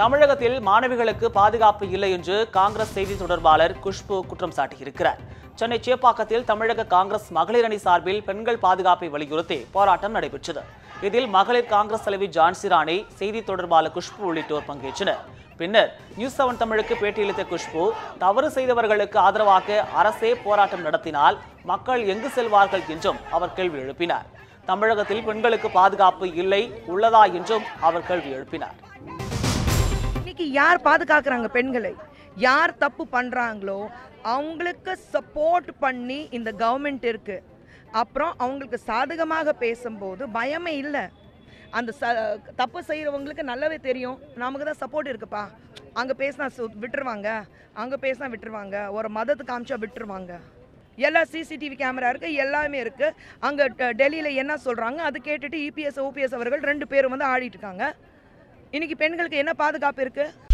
தமிழகத்தில் மாணவிகளுக்கு பாதுகாப்பு இல்லை என்று காங்கிரஸ் செய்தி தொடர்பாளர் குஷ்பு குற்றம் சாட்டியிருக்கிறார். சென்னை சேப்பாக்கத்தில் தமிழக காங்கிரஸ் மகளிர் அணி சார்பில் பெண்கள் பாதுகாப்பை வலியுறுத்தி போராட்டம் நடைபெற்றது. இதில் மகளிர் காங்கிரஸ் தலைவி ஜான்சி ராணி செய்தி தொடர்பாளர் குஷ்பு உள்ளிட்டோர் பங்கேற்றனர். பின்னர் நியூஸ் செவன் தமிழுக்கு பேட்டியளித்த குஷ்பு தவறு செய்தவர்களுக்கு ஆதரவாக அரசே போராட்டம் நடத்தினால் மக்கள் எங்கு செல்வார்கள் என்றும் அவர் கேள்வி எழுப்பினார். தமிழகத்தில் பெண்களுக்கு பாதுகாப்பு இல்லை உள்ளதா என்றும் அவர் கேள்வி எழுப்பினார். இன்னைக்கு யார் பாதுகாக்கிறாங்க பெண்களை? யார் தப்பு பண்ணுறாங்களோ அவங்களுக்கு சப்போர்ட் பண்ணி இந்த கவர்மெண்ட் இருக்குது அப்புறம் அவங்களுக்கு சாதகமாக பேசும்போது பயமே இல்லை. அந்த ச தப்பு செய்கிறவங்களுக்கு நல்லாவே தெரியும். நமக்கு தான் சப்போர்ட் இருக்குப்பா. அங்கே பேசினா சு- விட்டுருவாங்க. அங்கே பேசினா விட்டுருவாங்க. ஒரு மதத்தை காமிச்சா விட்டுருவாங்க. எல்லா சிசிடிவி கேமரா இருக்குது எல்லாமே இருக்குது அங்கே டெல்லியில் என்ன சொல்கிறாங்க அது கேட்டுட்டு இபிஎஸ் ஓபிஎஸ் அவர்கள் ரெண்டு பேரும் வந்து ஆடிட்டு இருக்காங்க. இன்னைக்கு பெண்களுக்கு என்ன பாதுகாப்பு இருக்குது